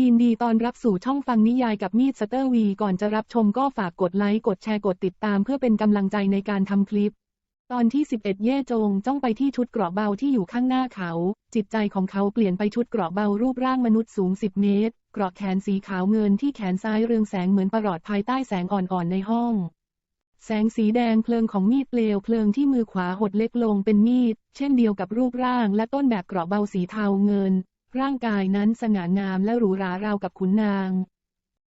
ยินดีตอนรับสู่ช่องฟังนิยายกับมีดสเตอร์วี ก่อนจะรับชมก็ฝากกดไลค์ กดแชร์ กดติดตามเพื่อเป็นกำลังใจในการทำคลิป ตอนที่ 11 เย่จงจ้องไปที่ชุดเกราะเบาที่อยู่ข้างหน้าเขา จิตใจของเขาเปลี่ยนไปชุดเกราะเบารูปร่างมนุษย์สูง 10 เมตร เกราะแขนสีขาวเงินที่แขนซ้ายเรืองแสงเหมือนประหลอดภายใต้แสงอ่อนๆในห้อง แสงสีแดงเพลิงของมีดเปลวเพลิงที่มือขวาหดเล็กลงเป็นมีด เช่นเดียวกับรูปร่างและต้นแบบเกราะเบาสีเทาเงิน ร่างกายนั้นสง่างามและหรูหราราวกับขุนนาง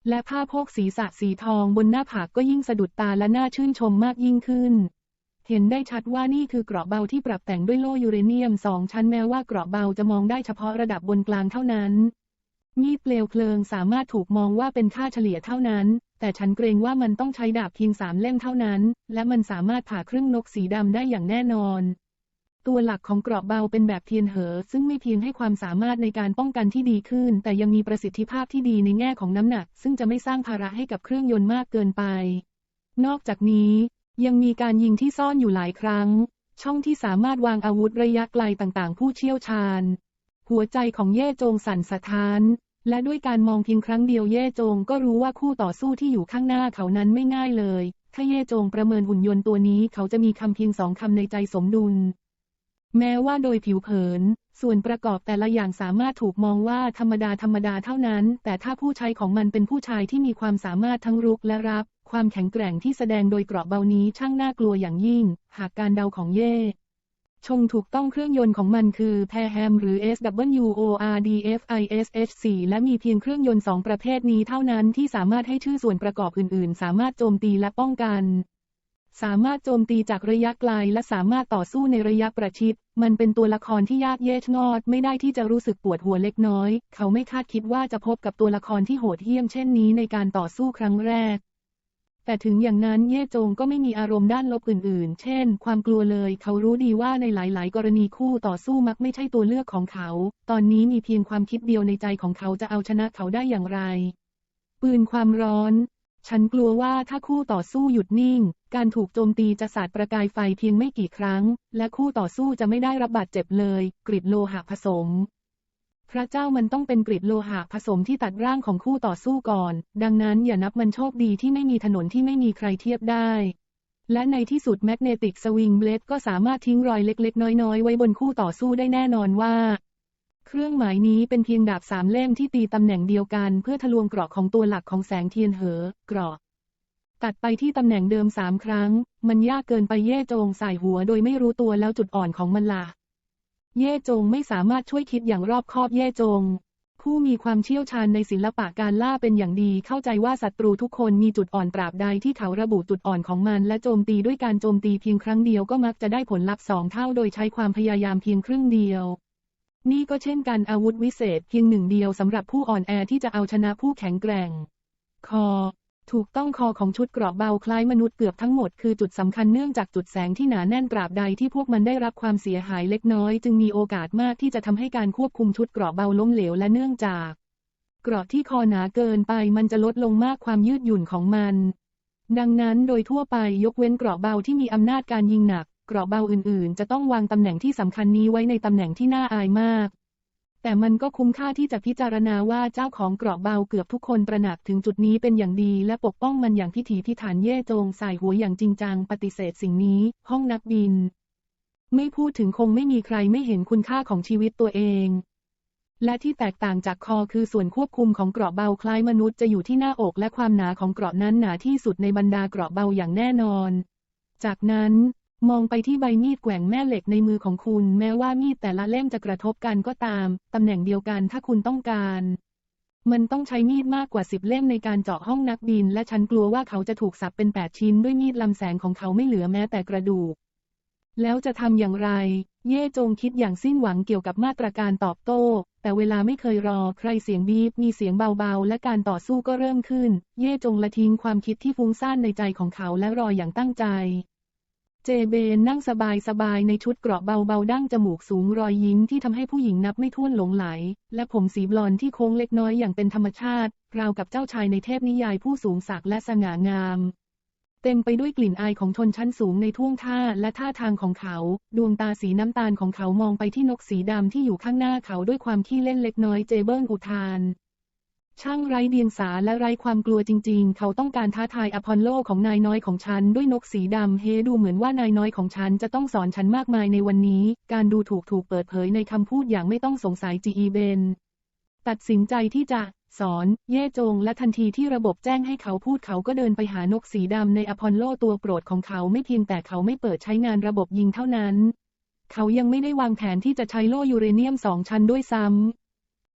และผ้าโพกศีรษะสีทองบนหน้าผากก็ยิ่งสะดุดตาและน่าชื่นชมมากยิ่งขึ้น เห็นได้ชัดว่านี่คือเกราะเบาที่ปรับแต่งด้วยโล่ยูเรเนียมสองชั้นแม้ว่าเกราะเบาจะมองได้เฉพาะระดับบนกลางเท่านั้น มีดเปลวเพลิงสามารถถูกมองว่าเป็นค่าเฉลี่ยเท่านั้น แต่ฉันเกรงว่ามันต้องใช้ดาบเพียงสามเล่มเท่านั้น และมันสามารถผ่าครึ่งนกสีดำได้อย่างแน่นอน ตัวหลักของกราะเบาเป็นแบบเทียนเหอ ซึ่งไม่เพียงให้ความสามารถในการป้องกันที่ดีขึ้น แต่ยังมีประสิทธิภาพที่ดีในแง่ของน้ำหนัก ซึ่งจะไม่สร้างภาระให้กับเครื่องยนต์มากเกินไป นอกจากนี้ ยังมีการยิงที่ซ่อนอยู่หลายครั้ง ช่องที่สามารถวางอาวุธระยะไกลต่างๆ ผู้เชี่ยวชาญ หัวใจของเย่จงสั่นสะท้าน และด้วยการมองเพียงครั้งเดียวเย่จงก็รู้ว่าคู่ต่อสู้ที่อยู่ข้างหน้าเขานั้นไม่ง่ายเลย ถ้าเย่จงประเมินหุ่นยนต์ตัวนี้เขาจะมีคำเพียงสองคำในใจสมดุล แม้ว่าโดยผิวเผิน ส่วนประกอบแต่ละอย่างสามารถถูกมองว่าธรรมดาธรรมดาเท่านั้น แต่ถ้าผู้ใช้ของมันเป็นผู้ชายที่มีความสามารถทั้งรุกและรับ ความแข็งแกร่งที่แสดงโดยเกราะเบานี้ช่างน่ากลัวอย่างยิ่ง หากการเดาของเย่ชงถูกต้องเครื่องยนต์ของมันคือแพแฮมหรือ SWORDFISH4 และมีเพียงเครื่องยนต์สองประเภทนี้เท่านั้นที่สามารถให้ชื่อส่วนประกอบอื่น ๆ สามารถโจมตีและป้องกัน สามารถโจมตีจากระยะไกลและสามารถต่อสู้ในระยะประชิด มันเป็นตัวละครที่ยากเย็ดงอด ไม่ได้ที่จะรู้สึกปวดหัวเล็กน้อย เขาไม่คาดคิดว่าจะพบกับตัวละครที่โหดเหี้ยมเช่นนี้ในการต่อสู้ครั้งแรก แต่ถึงอย่างนั้นเย่จงก็ไม่มีอารมณ์ด้านลบอื่น ๆ เช่น ความกลัวเลย เขารู้ดีว่าในหลาย ๆ กรณีคู่ต่อสู้มักไม่ใช่ตัวเลือกของเขา ตอนนี้มีเพียงความคิดเดียวในใจของเขาจะเอาชนะเขาได้อย่างไร ปืนความร้อน ฉันกลัวว่าถ้าคู่ต่อสู้หยุดนิ่ง การถูกโจมตีจะสาดประกายไฟเพียงไม่กี่ครั้ง และคู่ต่อสู้จะไม่ได้รับบาดเจ็บเลย กริดโลหะผสม พระเจ้ามันต้องเป็นกริดโลหะผสมที่ตัดร่างของคู่ต่อสู้ก่อน ดังนั้นอย่านับมันโชคดีที่ไม่มีถนนที่ไม่มีใครเทียบได้ และในที่สุดแมกเนติกสวิงเบลดก็สามารถทิ้งรอยเล็กๆ น้อยๆ ไว้บนคู่ต่อสู้ได้แน่นอนว่า เครื่องหมายนี้เป็นเพียงดาบสามเล่มที่ตีตำแหน่งเดียวกันเพื่อทะลวงเกราะของตัวหลักของแสงเทียนเหอเกราะตัดไปที่ตำแหน่งเดิมสามครั้ง มันยากเกินไปเย่จงใส่หัวโดยไม่รู้ตัวแล้วจุดอ่อนของมันละ่ะ เย่จงไม่สามารถช่วยคิดอย่างรอบคอบเย่จง ผู้มีความเชี่ยวชาญในศิลปะการล่าเป็นอย่างดีเข้าใจว่าศัตรูทุกคนมีจุดอ่อนตราบใดที่เขาระบุจุดอ่อนของมัน และโจมตีด้วยการโจมตีเพียงครั้งเดียวก็มักจะได้ผลลัพธ์สองเท่าโดยใช้ความพยายามเพียงครึ่งเดียว นี่ก็เช่นกันอาวุธวิเศษเพียงหนึ่งเดียวสำหรับผู้อ่อนแอที่จะเอาชนะผู้แข็งแกร่ง คอ ถูกต้องคอของชุดเกราะเบาคล้ายมนุษย์เกือบทั้งหมดคือจุดสำคัญเนื่องจากจุดแสงที่หนาแน่นตราบใดที่พวกมันได้รับความเสียหายเล็กน้อย จึงมีโอกาสมากที่จะทำให้การควบคุมชุดเกราะเบาล้มเหลวและเนื่องจาก เกราะที่คอหนาเกินไปมันจะลดลงมากความยืดหยุ่นของมัน ดังนั้นโดยทั่วไปยกเว้นเกราะเบาที่มีอำนาจการยิงหนัก เกราะเบาอื่นๆ จะต้องวางตำแหน่งที่สำคัญนี้ไว้ในตำแหน่งที่น่าอายมาก แต่มันก็คุ้มค่าที่จะพิจารณาว่าเจ้าของเกราะเบาเกือบทุกคนตระหนักถึงจุดนี้เป็นอย่างดี และปกป้องมันอย่างพิถีพิถันเย่จงใส่หัวอย่างจริงจังปฏิเสธสิ่งนี้ ห้องนักบิน ไม่พูดถึงคงไม่มีใครไม่เห็นคุณค่าของชีวิตตัวเองและที่แตกต่างจากคอคือส่วนควบคุมของเกราะเบาคล้ายมนุษย์จะอยู่ที่หน้าอกและความหนาของเกราะนั้นหนาที่สุดในบรรดาเกราะเบาอย่างแน่นอน จากนั้น มองไปที่ใบมีดแกว่งแม่เหล็กในมือของคุณ แม้ว่ามีดแต่ละเล่มจะกระทบกันก็ตาม ตำแหน่งเดียวกันถ้าคุณต้องการ มันต้องใช้มีดมากกว่าสิบเล่มในการเจาะห้องนักบิน และฉันกลัวว่าเขาจะถูกสับเป็นแปดชิ้นด้วยมีดลำแสงของเขาไม่เหลือแม้แต่กระดูก แล้วจะทำอย่างไร เย่จงคิดอย่างสิ้นหวังเกี่ยวกับมาตรการตอบโต้ แต่เวลาไม่เคยรอ ใครเสียงบีบมีเสียงเบาๆ และการต่อสู้ก็เริ่มขึ้น เย่จงละทิ้งความคิดที่ฟุ้งซ่านในใจของเขาและรออย่างตั้งใจ เจเบนนั่งสบายๆในชุดเกราะเบาๆ ดั้งจมูกสูงรอยยิ้มที่ทำให้ผู้หญิงนับไม่ถ้วนหลงไหล และผมสีบลอนที่โค้งเล็กน้อยอย่างเป็นธรรมชาติ ราวกับเจ้าชายในเทพนิยายผู้สูงศักดิ์และสง่างาม เต็มไปด้วยกลิ่นอายของชนชั้นสูงในท่วงท่าและท่าทางของเขา ดวงตาสีน้ำตาลของเขามองไปที่นกสีดำที่อยู่ข้างหน้าเขาด้วยความขี้เล่นเล็กน้อยเจเบิลอุทาน ช่างไร้เดียงสาและไร้ความกลัวจริงๆ เขาต้องการท้าทายอพอลโลของนายน้อยของฉันด้วยนกสีดำเฮดูเหมือนว่านายน้อยของฉันจะต้องสอนฉันมากมายในวันนี้ การดูถูกถูกเปิดเผยในคำพูดอย่างไม่ต้องสงสัยจีอีเบน ตัดสินใจที่จะสอนเย่จงและทันทีที่ระบบแจ้งให้เขาพูดเขาก็เดินไปหานกสีดำในอพอลโลตัวโปรดของเขาไม่เพียงแต่เขาไม่เปิดใช้งานระบบยิงเท่านั้น เขายังไม่ได้วางแผนที่จะใช้โล่ยูเรเนียมสองชั้นด้วยซ้ำ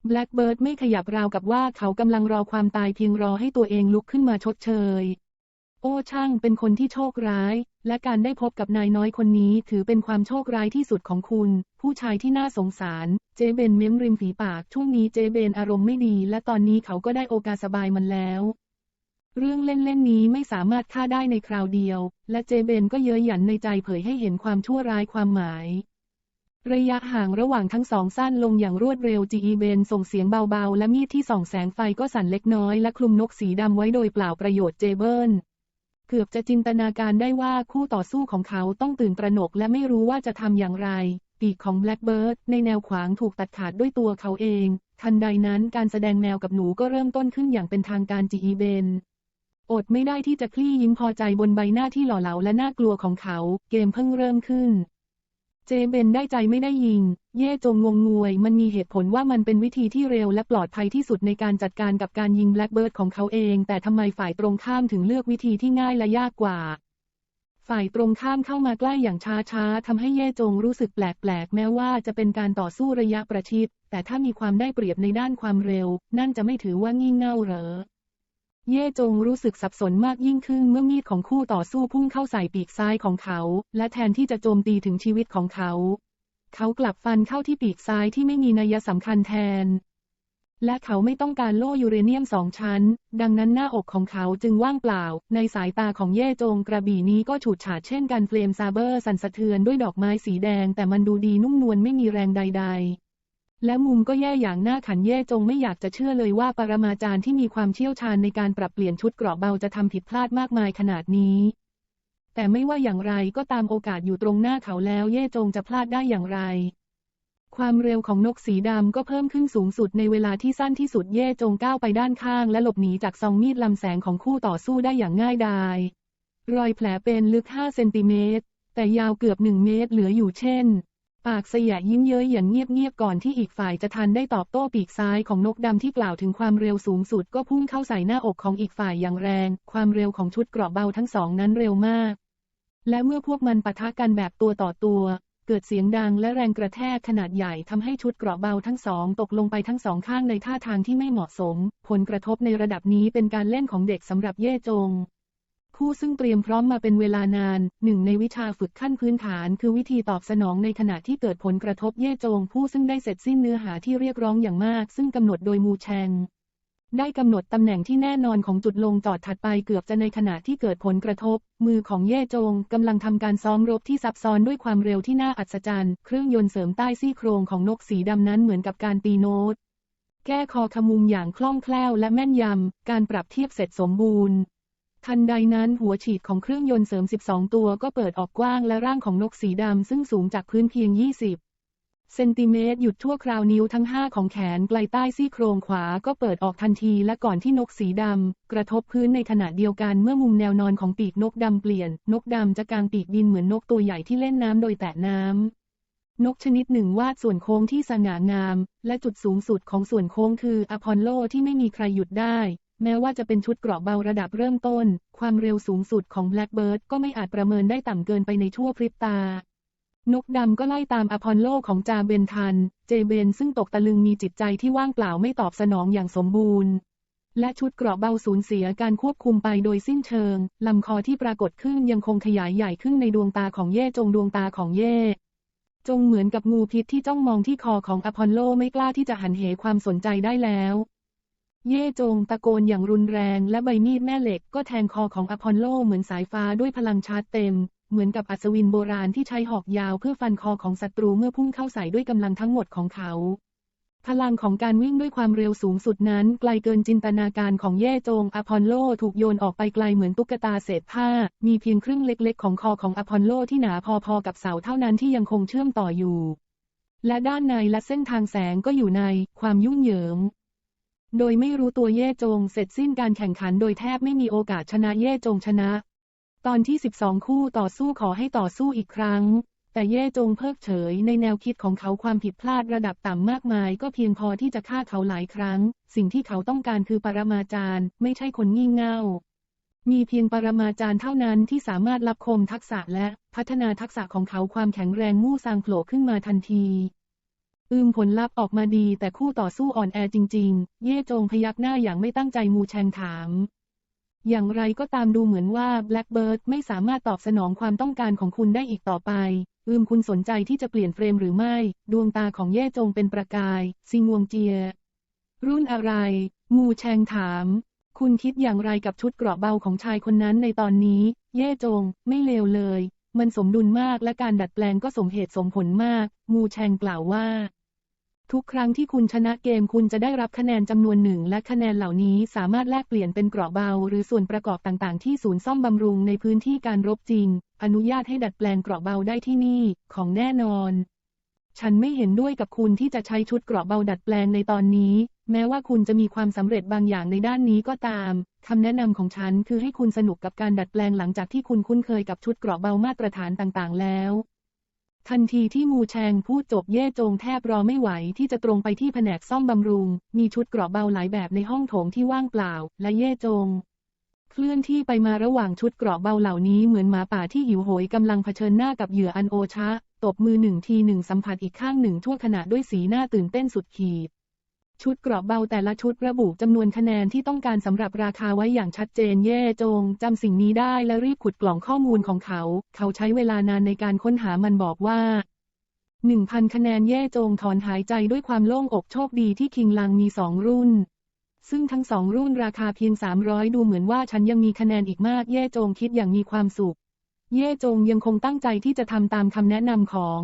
แบล็กเบิร์ดไม่ขยับราวกับว่าเขากำลังรอความตายเพียงรอให้ตัวเองลุกขึ้นมาชดเชย โอ้ช่างเป็นคนที่โชคร้าย และการได้พบกับนายน้อยคนนี้ถือเป็นความโชคร้ายที่สุดของคุณ ผู้ชายที่น่าสงสาร เจเบนเม้มริมฝีปาก ช่วงนี้เจเบนอารมณ์ไม่ดี และตอนนี้เขาก็ได้โอกาสสบายมันแล้ว เรื่องเล่นๆนี้ไม่สามารถฆ่าได้ในคราวเดียว และเจเบนก็เย้ยหยันในใจเผยให้เห็นความชั่วร้ายความหมาย ระยะห่างระหว่างทั้งสองสั้นลงอย่างรวดเร็วจีอีเบนส่งเสียงเบาๆ และมีดที่ส่องแสงไฟก็สั่นเล็กน้อยและคลุมนกสีดำไว้โดยเปล่าประโยชน์เจเบิลเกือบจะจินตนาการได้ว่าคู่ต่อสู้ของเขาต้องตื่นตระหนกและไม่รู้ว่าจะทำอย่างไร ปีกของแบล็กเบิร์ดในแนวขวางถูกตัดขาดด้วยตัวเขาเอง ทันใดนั้นการแสดงแมวกับหนูก็เริ่มต้นขึ้นอย่างเป็นทางการจีอีเบนอดไม่ได้ที่จะคลี่ยิ้มพอใจบนใบหน้าที่หล่อเหลาและน่ากลัวของเขา เกมเพิ่งเริ่มขึ้น เจเบนได้ใจไม่ได้ยิง เย่จงงงงวย มันมีเหตุผลว่ามันเป็นวิธีที่เร็วและปลอดภัยที่สุดในการจัดการกับการยิงแบล็กเบิร์ดของเขาเอง แต่ทำไมฝ่ายตรงข้ามถึงเลือกวิธีที่ง่ายและยากกว่า ฝ่ายตรงข้ามเข้ามาใกล้อย่างช้าๆทำให้เย่จงรู้สึกแปลกๆ แม้ว่าจะเป็นการต่อสู้ระยะประชิด แต่ถ้ามีความได้เปรียบในด้านความเร็ว นั่นจะไม่ถือว่างี่เง่าเหรอ เย่จงรู้สึกสับสนมากยิ่งขึ้นเมื่อมีดของคู่ต่อสู้พุ่งเข้าใส่ปีกซ้ายของเขา และแทนที่จะโจมตีถึงชีวิตของเขา เขากลับฟันเข้าที่ปีกซ้ายที่ไม่มีนัยสำคัญแทน และเขาไม่ต้องการโล่ยูเรเนียมสองชั้น ดังนั้นหน้าอกของเขาจึงว่างเปล่า ในสายตาของเย่จงกระบี่นี้ก็ฉูดฉาดเช่นกันเฟลมซาเบอร์สั่นสะเทือนด้วยดอกไม้สีแดงแต่มันดูดีนุ่มนวลไม่มีแรงใด ๆ และมุมก็แย่อย่างหน้าขันเย่จงไม่อยากจะเชื่อเลยว่าปรมาจารย์ที่มีความเชี่ยวชาญในการปรับเปลี่ยนชุดเกราะเบาจะทำผิดพลาดมากมายขนาดนี้ แต่ไม่ว่าอย่างไรก็ตามโอกาสอยู่ตรงหน้าเขาแล้วเย่จงจะพลาดได้อย่างไร ความเร็วของนกสีดำก็เพิ่มขึ้นสูงสุดในเวลาที่สั้นที่สุดเย่จงก้าวไปด้านข้าง และหลบหนีจากซองมีดลำแสงของคู่ต่อสู้ได้อย่างง่ายดายรอยแผลเป็นลึก5เซนติเมตรแต่ยาวเกือบ1เมตรเหลืออยู่เช่น ปากเสยะยิ้มเย้ยอย่างเงียบๆก่อนที่อีกฝ่ายจะทันได้ตอบโต้ปีกซ้ายของนกดำที่กล่าวถึงความเร็วสูงสุดก็พุ่งเข้าใส่หน้าอกของอีกฝ่ายอย่างแรง ความเร็วของชุดเกราะเบาทั้งสองนั้นเร็วมาก และเมื่อพวกมันปะทะกันแบบตัวต่อตัว เกิดเสียงดังและแรงกระแทกขนาดใหญ่ทำให้ชุดเกราะเบาทั้งสองตกลงไปทั้งสองข้างในท่าทางที่ไม่เหมาะสม ผลกระทบในระดับนี้เป็นการเล่นของเด็กสำหรับเย่จง ผู้ซึ่งเตรียมพร้อมมาเป็นเวลานาน หนึ่งในวิชาฝึกขั้นพื้นฐาน คือวิธีตอบสนองในขณะที่เกิดผลกระทบเย่จง ผู้ซึ่งได้เสร็จสิ้นเนื้อหาที่เรียกร้องอย่างมาก ซึ่งกำหนดโดยมูแชงได้กำหนดตำแหน่งที่แน่นอนของจุดลงจอดถัดไปเกือบจะในขณะที่เกิดผลกระทบ มือของเย่จงกำลังทำการซ้อมรบที่ซับซ้อนด้วยความเร็วที่น่าอัศจรรย์ เครื่องยนต์เสริมใต้ซี่โครงของนกสีดำนั้นเหมือนกับการตีโน้ต แก้คอขมุมอย่างคล่องแคล่วและแม่นยำ การปรับเทียบเสร็จสมบูรณ์ ทันใดนั้นหัวฉีดของเครื่องยนต์เสริม 12 ตัวก็เปิดออกกว้างและร่างของนกสีดำซึ่งสูงจากพื้นเพียง 20เซนติเมตรหยุดทั่วคราวนิ้วทั้ง5ของแขนไกลใต้ซี่โครงขวาก็เปิดออกทันทีและก่อนที่นกสีดำ กระทบพื้นในขณะเดียวกันเมื่อมุมแนวนอนของปีกนกดำเปลี่ยน นกดำจะกางปีกบินเหมือนนกตัวใหญ่ที่เล่นน้ำโดยแตะน้ำ นกชนิดหนึ่งวาดส่วนโค้งที่สง่างาม และจุดสูงสุดของส่วนโค้งคืออพอลโลที่ไม่มีใครหยุดได้ แม้ว่าจะเป็นชุดเกราะเบาระดับเริ่มต้น ความเร็วสูงสุดของแบล็กเบิร์ดก็ไม่อาจประเมินได้ต่ำเกินไปในชั่วพริบตา นกดำก็ไล่ตามอพอลโลของจาเบนทัน เจเบนซึ่งตกตะลึงมีจิตใจที่ว่างเปล่าไม่ตอบสนองอย่างสมบูรณ์ และชุดเกราะเบาสูญเสียการควบคุมไปโดยสิ้นเชิง ลำคอที่ปรากฏขึ้นยังคงขยายใหญ่ขึ้นในดวงตาของเย่จงดวงตาของเย่จงเหมือนกับงูพิษที่จ้องมองที่คอของอพอลโลไม่กล้าที่จะหันเหความสนใจได้แล้ว เย่จงตะโกนอย่างรุนแรงและใบมีดแม่เหล็กก็แทงคอของอพอลโลเหมือนสายฟ้าด้วยพลังชาร์จเต็ม เหมือนกับอัศวินโบราณที่ใช้หอกยาวเพื่อฟันคอของศัตรูเมื่อพุ่งเข้าใส่ด้วยกำลังทั้งหมดของเขา พลังของการวิ่งด้วยความเร็วสูงสุดนั้น ไกลเกินจินตนาการของเย่จงอพอลโลถูกโยนออกไปไกลเหมือนตุ๊กตาเศษผ้า มีเพียงครึ่งเล็กๆ ของคอของอพอลโลที่หนาพอๆกับเสาเท่านั้นที่ยังคงเชื่อมต่ออยู่ และด้านในและเส้นทางแสงก็อยู่ในความยุ่งเหยิง โดยไม่รู้ตัวเย่จงเสร็จสิ้นการแข่งขันโดยแทบไม่มีโอกาสชนะเย่จงชนะ ตอนที่ 12 คู่ต่อสู้ขอให้ต่อสู้อีกครั้ง แต่เย่จงเพิกเฉยในแนวคิดของเขาความผิดพลาดระดับต่ำมากมาย ก็เพียงพอที่จะฆ่าเขาหลายครั้ง สิ่งที่เขาต้องการคือปรมาจารย์ ไม่ใช่คนงี่เง่า มีเพียงปรมาจารย์เท่านั้นที่สามารถรับคมทักษะและพัฒนาทักษะของเขาความแข็งแรงมู่ซางโผล่ขึ้นมาทันที อืมผลลัพธ์ออกมาดีแต่คู่ต่อสู้อ่อนแอจริง ๆ เย่จงพยักหน้าอย่างไม่ตั้งใจมูแชงถาม อย่างไรก็ตามดูเหมือนว่า Blackbird ไม่สามารถตอบสนองความต้องการของคุณได้อีกต่อไป อืมคุณสนใจที่จะเปลี่ยนเฟรมหรือไม่ ดวงตาของเย่จงเป็นประกาย ซิงวงเจีย รุ่นอะไร มูแชงถาม คุณคิดอย่างไรกับชุดเกราะเบาของชายคนนั้นในตอนนี้ เย่จง ไม่เลวเลย มันสมดุลมากและการดัดแปลงก็สมเหตุสมผลมาก มูแชงกล่าวว่า ทุกครั้งที่คุณชนะเกมคุณจะได้รับคะแนนจำนวนหนึ่ง และคะแนนเหล่านี้สามารถแลกเปลี่ยนเป็นเกราะเบา หรือส่วนประกอบต่างๆ ที่ศูนย์ซ่อมบำรุงในพื้นที่การรบจริง อนุญาตให้ดัดแปลงเกราะเบาได้ที่นี่ ของแน่นอน ฉันไม่เห็นด้วยกับคุณที่จะใช้ชุดเกราะเบาดัดแปลงในตอนนี้ แม้ว่าคุณจะมีความสำเร็จบางอย่างในด้านนี้ก็ตามคำแนะนำของฉันคือให้คุณสนุกกับการดัดแปลงหลังจากที่คุณคุ้นเคยกับชุดเกราะเบามาตรฐานต่างๆ แล้ว ทันทีที่มูแชงพูดจบเย่จงแทบรอไม่ไหวที่จะตรงไปที่แผนกซ่อมบำรุง มีชุดเกราะเบาหลายแบบในห้องโถงที่ว่างเปล่า และเย่จง เคลื่อนที่ไปมาระหว่างชุดเกราะเบาเหล่านี้เหมือนหมาป่าที่หิวโหยกำลังเผชิญหน้ากับเหยื่ออันโอชะ ตบมือหนึ่งทีหนึ่งสัมผัสอีกข้างหนึ่งทั่วขณะด้วยสีหน้าตื่นเต้นสุดขีด ชุดกราะเบาแต่ละชุดระบุจำนวนคะแนนที่ต้องการสำหรับราคาไว้อย่างชัดเจนเย่จงจำสิ่งนี้ได้และรีบขุดกล่องข้อมูลของเขา เขาใช้เวลานานในการค้นหามันบอกว่าหนึ่งพันคะแนนเย่จงถอนหายใจด้วยความโล่งอกโชคดีที่คิงลังมีสองรุ่น ซึ่งทั้งสองรุ่นราคาเพียง300ดูเหมือนว่าฉันยังมีคะแนนอีกมากเย่จงคิดอย่างมีความสุข เย่จงยังคงตั้งใจที่จะทำตามคำแนะนำของ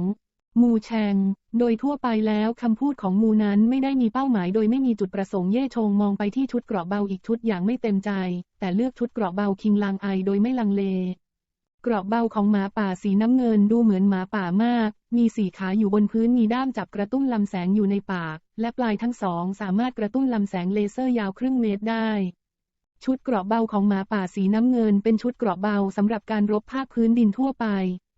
มูแชง โดยทั่วไปแล้วคำพูดของมูนั้นไม่ได้มีเป้าหมายโดยไม่มีจุดประสงค์เย่ชงมองไปที่ชุดเกราะเบาอีกชุดอย่างไม่เต็มใจ แต่เลือกชุดเกราะเบาคิงลังไอโดยไม่ลังเล เกราะเบาของหมาป่าสีน้ำเงินดูเหมือนหมาป่ามาก มีสี่ขาอยู่บนพื้นมีด้ามจับกระตุ้นลำแสงอยู่ในปาก และปลายทั้งสองสามารถกระตุ้นลำแสงเลเซอร์ยาวครึ่งเมตรได้ชุดเกราะเบาของหมาป่าสีน้ำเงินเป็นชุดเกราะเบาสำหรับการรบภาคพื้นดินทั่วไป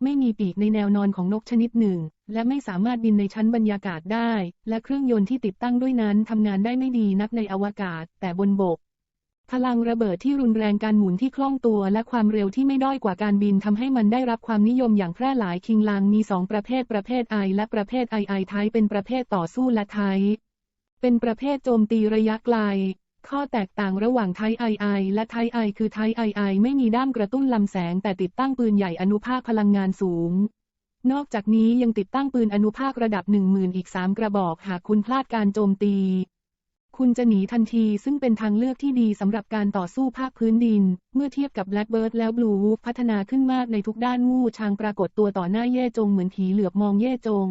ไม่มีปีกในแนวนอนของนกชนิดหนึ่ง และไม่สามารถบินในชั้นบรรยากาศได้ และเครื่องยนต์ที่ติดตั้งด้วยนั้นทำงานได้ไม่ดีนักในอวกาศ แต่บนบก พลังระเบิดที่รุนแรงการหมุนที่คล่องตัวและความเร็วที่ไม่ด้อยกว่าการบินทำให้มันได้รับความนิยมอย่างแพร่หลายคิงลังมีสองประเภทประเภทไอและประเภทไอไอไทยเป็นประเภทต่อสู้และไทยเป็นประเภทโจมตีระยะไกลข้อแตกต่างระหว่างไทไอไอและไทไอคือไทไอไอไม่มีด้ามกระตุ้นลำแสงแต่ติดตั้งปืนใหญ่อนุภาคพลังงานสูง นอกจากนี้ยังติดตั้งปืนอนุภาคระดับ10,000อีก3กระบอกหากคุณพลาดการโจมตี คุณจะหนีทันทีซึ่งเป็นทางเลือกที่ดีสำหรับการต่อสู้ภาคพื้นดิน เมื่อเทียบกับ Blackbird แล้ว Blue Wolf พัฒนาขึ้นมากในทุกด้านงูช้างปรากฏตัวต่อหน้าเย่จงเหมือนผีเหลือบมองเย่จง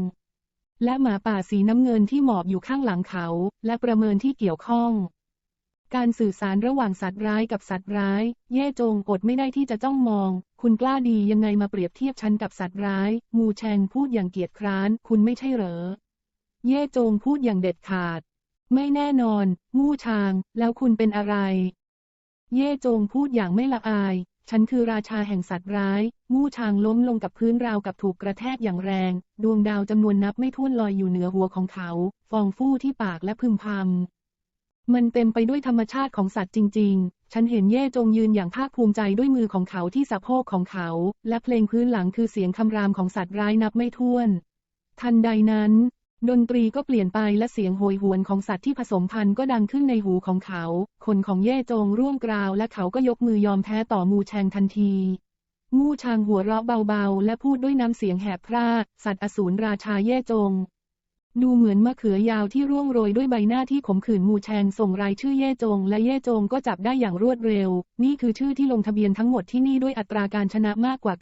และหมาป่าสีน้ำเงินที่หมอบอยู่ข้างหลังเขา และประเมินที่เกี่ยวข้อง การสื่อสารระหว่างสัตว์ร้ายกับสัตว์ร้าย เย่จงอดไม่ได้ที่จะจ้องมอง คุณกล้าดียังไงมาเปรียบเทียบฉันกับสัตว์ร้าย มูแชงพูดอย่างเกียจคร้าน คุณไม่ใช่เหรอ เย่จงพูดอย่างเด็ดขาด ไม่แน่นอน มู่ชาง แล้วคุณเป็นอะไร เย่จงพูดอย่างไม่ละอาย ฉันคือราชาแห่งสัตว์ร้าย มู่ชางล้มลงกับพื้นราวกับถูกกระแทกอย่างแรง ดวงดาวจำนวนนับไม่ถ้วนลอยอยู่เหนือหัวของเขา ฟองฟู่ที่ปากและพึมพำ มันเต็มไปด้วยธรรมชาติของสัตว์จริง ๆ ฉันเห็นเย่จงยืนอย่างภาคภูมิใจด้วยมือของเขาที่สะโพกของเขา และเพลงพื้นหลังคือเสียงคำรามของสัตว์ร้ายนับไม่ถ้วน ทันใดนั้น ดนตรีก็เปลี่ยนไปและเสียงโหยหวนของสัตว์ที่ผสมพันธุ์ก็ดังขึ้นในหูของเขา คนของเย่จงร่วงกราวและเขาก็ยกมือยอมแพ้ต่อมูแชงทันทีมูชางหัวเราะเบาๆ และพูดด้วยน้ำเสียงแหบพร่าสัตว์อสูรราชาเย่จง ดูเหมือนมะเขือยาวที่ร่วงโรยด้วยใบหน้าที่ขมขื่นมูแชงส่งรายชื่อเย่จง และเย่จงก็จับได้อย่างรวดเร็ว นี่คือชื่อที่ลงทะเบียนทั้งหมดที่นี่ด้วยอัตราการชนะมากกว่า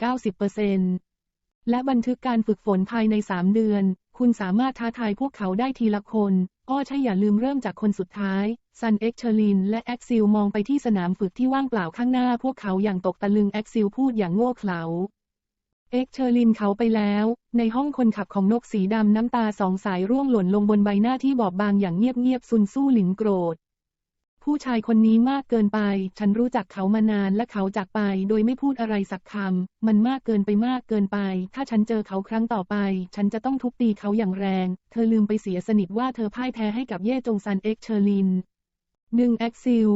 90%และบันทึกการฝึกฝนภายใน 3 เดือน คุณสามารถท้าทายพวกเขาได้ทีละคน อ้อใช่อย่าลืมเริ่มจากคนสุดท้าย ซันเอ็กเชอริน และแอ็กซิลมองไปที่สนามฝึกที่ว่างเปล่าข้างหน้าพวกเขาอย่างตกตะลึงแอ็กซิลพูดอย่างโง่เขลา เอ็กเชอร์ลินเขาไปแล้ว ในห้องคนขับของนกสีดำน้ำตาสองสายร่วงหล่นลงบนใบหน้าที่บอบบางอย่างเงียบๆซุนสู้หลินโกรธ ผู้ชายคนนี้มากเกินไป ฉันรู้จักเขามานานและเขาจากไป โดยไม่พูดอะไรสักคำ มันมากเกินไปมากเกินไป ถ้าฉันเจอเขาครั้งต่อไป ฉันจะต้องทุบตีเขาอย่างแรง เธอลืมไปเสียสนิทว่าเธอพ่ายแพ้ให้กับเย่จงซันเอ็กเชอร์ลินหนึ่งแอ็กซิล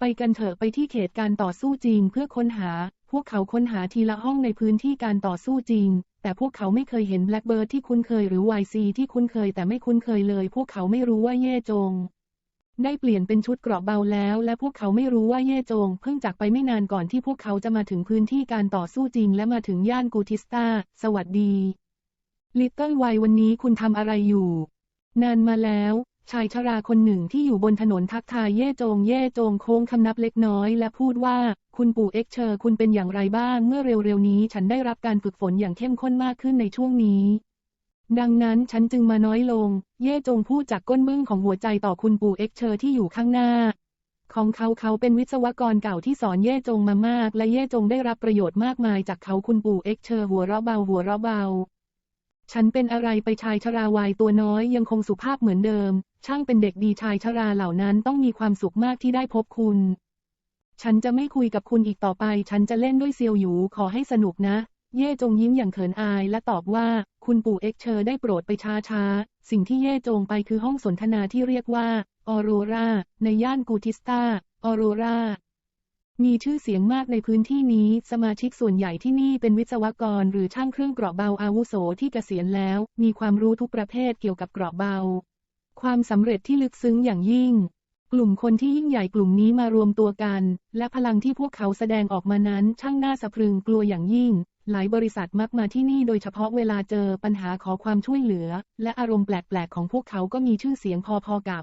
ไปกันเถอะไปที่เขตการต่อสู้จริงเพื่อค้นหา วกเขาค้นหาทีละห้องในพื้นที่การต่อสู้จริง แต่พวกเขาไม่เคยเห็นแบล็กเบิร์ดที่คุ้นเคยหรือ YC ที่คุ้นเคยแต่ไม่คุ้นเคยเลย พวกเขาไม่รู้ว่าเย่จง ได้เปลี่ยนเป็นชุดเกราะเบาแล้ว และพวกเขาไม่รู้ว่าเย่จง เพิ่งจากไปไม่นานก่อนที่พวกเขาจะมาถึงพื้นที่การต่อสู้จริง และมาถึงย่านกูทิสตาสวัสดีลิตเติ้ลไววันนี้คุณทำอะไรอยู่ นานมาแล้ว ชายชราคนหนึ่งที่อยู่บนถนนทักทายเย่จงเย่จงโค้งคำนับเล็กน้อยและพูดว่า คุณปู่เอ็กเชอร์คุณเป็นอย่างไรบ้างเมื่อเร็วๆนี้ฉันได้รับการฝึกฝนอย่างเข้มข้นมากขึ้นในช่วงนี้ ดังนั้นฉันจึงมาน้อยลง เย่จงพูดจากก้นบึ้งของหัวใจต่อคุณปู่เอ็กเชอร์ที่อยู่ข้างหน้า ของเขาเขาเป็นวิศวกรเก่าที่สอนเย่จงมามาก และเย่จงได้รับประโยชน์มากมายจากเขาคุณปู่เอ็กเชอร์หัวเราะเบาหัวเราะเบาฉันเป็นอะไรไปชายชราวัยตัวน้อยยังคงสุภาพเหมือนเดิม ช่างเป็นเด็กดีชายชราเหล่านั้นต้องมีความสุขมากที่ได้พบคุณ ฉันจะไม่คุยกับคุณอีกต่อไป ฉันจะเล่นด้วยเซียวหยูขอให้สนุกนะ เย่จงยิ้มอย่างเขินอายและตอบว่าคุณปู่เอ็กเชอร์ได้โปรดไปช้าช้า สิ่งที่เย่จงไปคือห้องสนทนาที่เรียกว่าออโรราในย่านกูติสตาออโรรามีชื่อเสียงมากในพื้นที่นี้ สมาชิกส่วนใหญ่ที่นี่เป็นวิศวกรหรือช่างเครื่องกราะเบาอาวุโสที่เกษียณแล้ว มีความรู้ทุกประเภทเกี่ยวกับกราะเบา ความสำเร็จที่ลึกซึ้งอย่างยิ่ง กลุ่มคนที่ยิ่งใหญ่กลุ่มนี้มารวมตัวกัน และพลังที่พวกเขาแสดงออกมานั้นช่างน่าสะพรึงกลัวอย่างยิ่ง หลายบริษัทมักมาที่นี่โดยเฉพาะเวลาเจอปัญหาขอความช่วยเหลือ และอารมณ์แปลกๆของพวกเขาก็มีชื่อเสียงพอๆกับ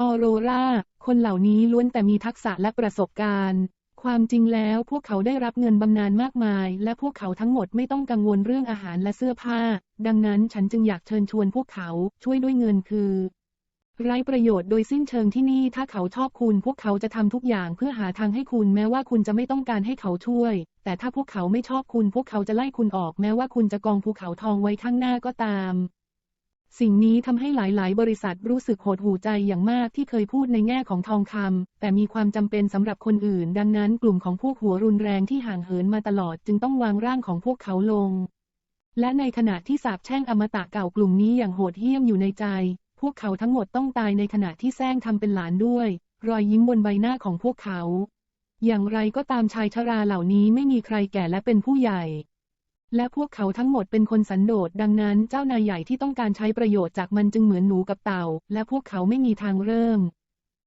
ออโรรา คนเหล่านี้ล้วนแต่มีทักษะและประสบการณ์ ความจริงแล้วพวกเขาได้รับเงินบำนาญมากมาย และพวกเขาทั้งหมดไม่ต้องกังวลเรื่องอาหารและเสื้อผ้า ดังนั้นฉันจึงอยากเชิญชวนพวกเขาช่วยด้วยเงินคือ ไร้ประโยชน์โดยสิ้นเชิงที่นี่ถ้าเขาชอบคุณพวกเขาจะทำทุกอย่างเพื่อหาทางให้คุณแม้ว่าคุณจะไม่ต้องการให้เขาช่วย แต่ถ้าพวกเขาไม่ชอบคุณพวกเขาจะไล่คุณออกแม้ว่าคุณจะกองภูเขาทองไว้ข้างหน้าก็ตาม สิ่งนี้ทำให้หลาย ๆ บริษัทรู้สึกหดหู่ใจอย่างมากที่เคยพูดในแง่ของทองคำ แต่มีความจำเป็นสำหรับคนอื่น ดังนั้นกลุ่มของพวกหัวรุนแรงที่ห่างเหินมาตลอดจึงต้องวางร่างของพวกเขาลง และในขณะที่สาบแช่งอมตะเก่ากลุ่มนี้อย่างโหดเหี้ยมอยู่ในใจ พวกเขาทั้งหมดต้องตายในขณะที่แซงทำเป็นหลานด้วย รอยยิ้มบนใบหน้าของพวกเขา อย่างไรก็ตามชายชราเหล่านี้ไม่มีใครแก่และเป็นผู้ใหญ่ และพวกเขาทั้งหมดเป็นคนสันโดษดังนั้นเจ้านายใหญ่ที่ต้องการใช้ประโยชน์จากมันจึงเหมือนหนูกับเต่า และพวกเขาไม่มีทางเริ่ม